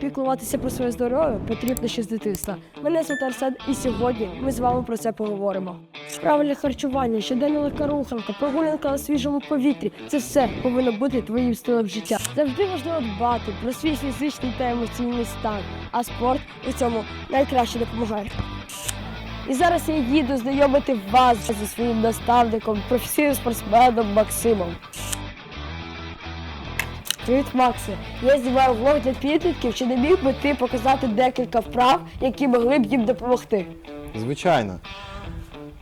Піклуватися про своє здоров'я потрібно ще з дитинства. Мене звати Арсен, і сьогодні ми з вами про це поговоримо. Правильне харчування, щоденна легка руханка, прогулянка на свіжому повітрі це все повинно бути твоїм стилем життя. Завжди важливо дбати про свій фізичний та емоційний стан, а спорт у цьому найкраще допомагає. І зараз я їду знайомити вас зі своїм наставником, професійним спортсменом Максимом. Привіт, Максе. Я знімаю влог для підлітків. Чи не міг би ти показати декілька вправ, які могли б їм допомогти? Звичайно.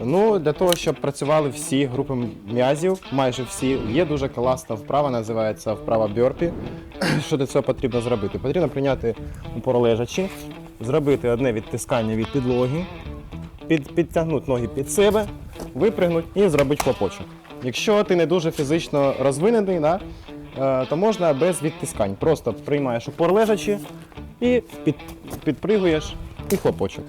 Ну, для того, щоб працювали всі групи м'язів, майже всі, є дуже класна вправа, називається вправа бьорпі. Що для цього потрібно зробити? Потрібно прийняти упор лежачи, зробити одне відтискання від підлоги, під, підтягнути ноги під себе, випригнути і зробити хлопочок. Якщо ти не дуже фізично розвинений, да, то можна без відтискань. Просто приймаєш упор лежачи і під, підпригуєш і хлопочок.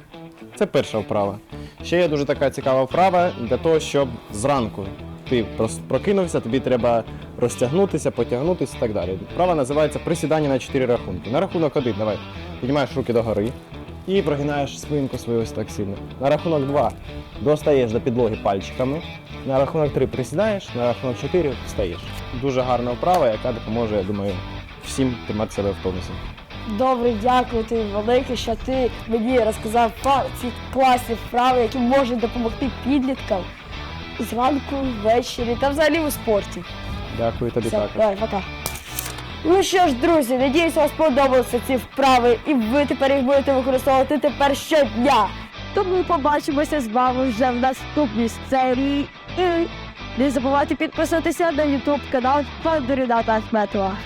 Це перша вправа. Ще є дуже така цікава вправа для того, щоб зранку ти прокинувся, тобі треба розтягнутися, потягнутися і так далі. Вправа називається присідання на 4 рахунки. На рахунок один, давай. Піднімаєш руки догори і прогинаєш спинку свою ось так сильно. На рахунок 2 достаєш до підлоги пальчиками. На рахунок 3 присідаєш, на рахунок 4 встаєш. Дуже гарна вправа, яка допоможе, я думаю, всім тримати себе в тонусі. Добре, дякую тобі велике, що ти мені розказав ці класні вправи, які можуть допомогти підліткам зранку, ввечері та взагалі у спорті. Дякую тобі Все, також. давай, пока. Ну що ж, друзі, надіюсь, вам сподобалися ці вправи, і ви тепер їх будете використовувати тепер щодня. Тому побачимося з вами вже в наступній серії. І не забувайте підписатися на YouTube канал Фандоріната Ахметова.